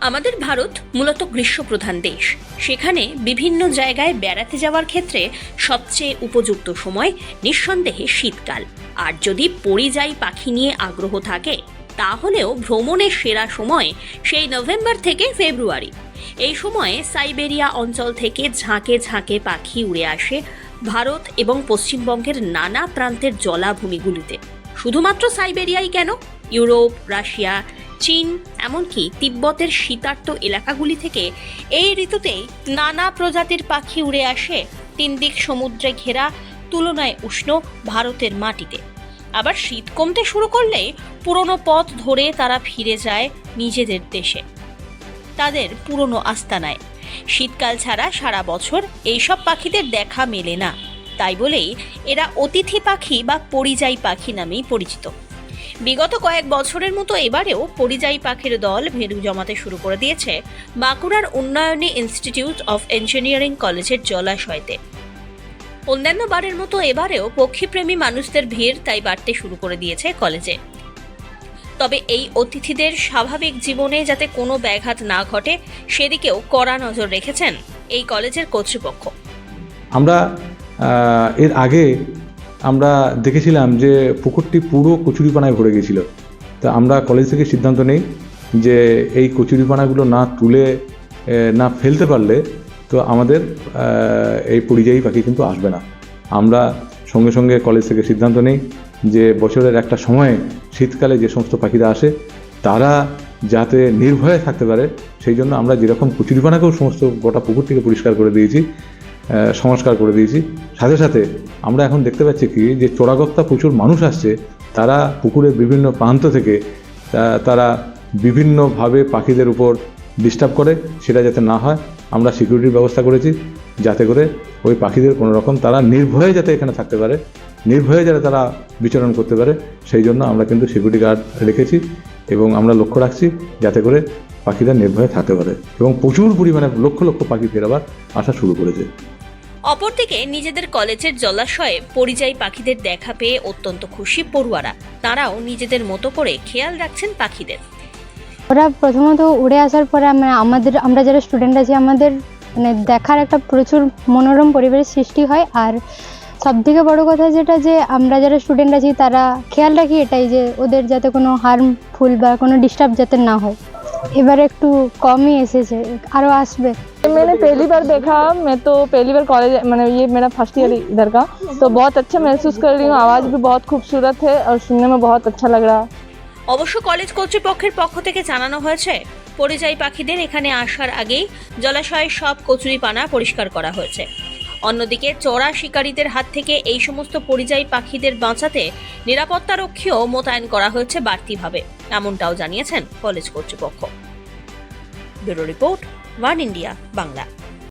আমাদের ভারত মূলত গ্রীষ্মপ্রধান দেশ। সেখানে বিভিন্ন জায়গায় বেড়াতে যাওয়ার ক্ষেত্রে সবচেয়ে উপযুক্ত সময় নিঃসন্দেহে শীতকাল। আর যদি পরিযায়ী পাখি নিয়ে আগ্রহ থাকে, তাহলেও ভ্রমণের সেরা সময় সেই নভেম্বর থেকে ফেব্রুয়ারি। এই সময়ে সাইবেরিয়া অঞ্চল থেকে ঝাঁকে ঝাঁকে পাখি উড়ে আসে ভারত এবং পশ্চিমবঙ্গের নানা প্রান্তের জলাভূমিগুলিতে। শুধুমাত্র সাইবেরিয়াই কেন? ইউরোপ, রাশিয়া চীন, এমনকি তিব্বতের শীতার্ত এলাকাগুলি থেকে এই ঋতুতেই নানা প্রজাতির পাখি উড়ে আসে। তিন দিক সমুদ্রে ঘেরা, তুলনায় উষ্ণ ভারতের মাটিতে। আবার শীত কমতে শুরু করলে পুরনো পথ ধরে তারা ফিরে যায় নিজেদের দেশে। তাদের পুরনো আস্তানায়। শীতকাল ছাড়া সারা বছর এইসব পাখিদের দেখা মেলে না। তাই বলেই এরা অতিথি পাখি বা পরিযায়ী পাখি নামেই পরিচিত। বিগত কয়েক বছরের মতো এবারেও পরিযায়ী পাখির দল ভেড়ু জমাতে শুরু করে দিয়েছে বাঁকুড়ার উন্নয়নী ইনস্টিটিউট অফ ইঞ্জিনিয়ারিং কলেজের জলাশয়তে। অন্যান্য বারের মতো এবারেও পক্ষীপ্রেমী মানুষদের ভিড় তাই বাড়তে শুরু করে দিয়েছে কলেজে। তবে এই অতিথিদের স্বাভাবিক জীবনে যাতে কোনো ব্যাঘাত না ঘটে, সেদিকেও কড়া নজর রেখেছেন এই কলেজের কর্তৃপক্ষ। আমরা এর আগে আমরা দেখেছিলাম যে পুকুরটি পুরো কচুরিপানায় ভরে গেছিল তো আমরা কলেজ থেকে সিদ্ধান্ত নেই যে এই কচুরিপানাগুলো না তুলে না ফেলতে পারলে তো আমাদের এই পরিযায়ী পাখি কিন্তু আসবে না। আমরা সঙ্গে সঙ্গে কলেজ থেকে সিদ্ধান্ত নেই যে বছরের একটা সময়ে শীতকালে যে সমস্ত পাখিরা আসে, তারা যাতে নির্ভয়ে থাকতে পারে, সেই জন্য আমরা যেরকম কচুরিপানাকেও সমস্ত গোটা পুকুরটিকে পরিষ্কার করে দিয়েছি সংস্কার করে দিয়েছি। সাথে সাথে আমরা এখন দেখতে পাচ্ছি কি, যে চোরাগত্তা প্রচুর মানুষ আসছে, তারা পুকুরের বিভিন্ন প্রান্ত থেকে তারা বিভিন্নভাবে পাখিদের উপর ডিস্টার্ব করে, সেটা যাতে না হয়, আমরা সিকিউরিটির ব্যবস্থা করেছি, যাতে করে ওই পাখিদের কোনো রকম তারা নির্ভয়ে যাতে এখানে থাকতে পারে, নির্ভয়ে যাতে তারা বিচরণ করতে পারে, সেই জন্য আমরা কিন্তু সিকিউরিটি গার্ড রেখেছি। এবং আমরা লক্ষ্য রাখছি যাতে করে পাখিরা নির্ভয়ে থাকতে পারে এবং প্রচুর পরিমাণে লক্ষ লক্ষ পাখি ফের আবার আসা শুরু করেছে। অপরদিকে নিজেদের কলেজের জলাশয়ে পরিযায়ী পাখিদের দেখা পেয়ে অত্যন্ত খুশি পড়ুয়ারা। তারাও নিজেদের মতো করে খেয়াল রাখছেন পাখিদের। ওরা প্রথমত উড়ে আসার পরে আমরা আমাদের আমরা যারা স্টুডেন্ট আছি আমাদের মানে দেখার একটা প্রচুর মনোরম পরিবেশের সৃষ্টি হয় আর সব থেকে বড় কথা যেটা যে আমরা যারা স্টুডেন্ট আছি তারা খেয়াল রাখি এটাই যে ওদের যাতে কোনো হার্মফুল বা কোনো ডিস্টার্ব যাতে না হয় এবার একটু কমই এসেছে আরও আসবে मैंने पहली बार देखा मैं तो पहली बार कॉलेज मैंने ये मेरा फर्स्ट ईयर इधर का तो बहुत अच्छा महसूस कर रही हूँ आवाज़ भी बहुत खूबसूरत है और सुनने में बहुत अच्छा लग रहा অবশ্য কলেজ কর্তৃপক্ষের পক্ষ থেকে জানানো হয়েছে পরিযায়ী পাখিদের এখানে আসার আগেই জলাশয়ের সব কচুরিপানা পরিষ্কার করা হয়েছে অন্যদিকে চড়া শিকারীদের হাত থেকে এই সমস্ত পরিযায়ী পাখিদের বাঁচাতে নিরাপত্তারক্ষীও মোতায়েন করা হয়েছে বাড়তিভাবে। এমনটাও জানিয়েছেন কলেজ কর্তৃপক্ষ। Bureau report, one India, Bangla.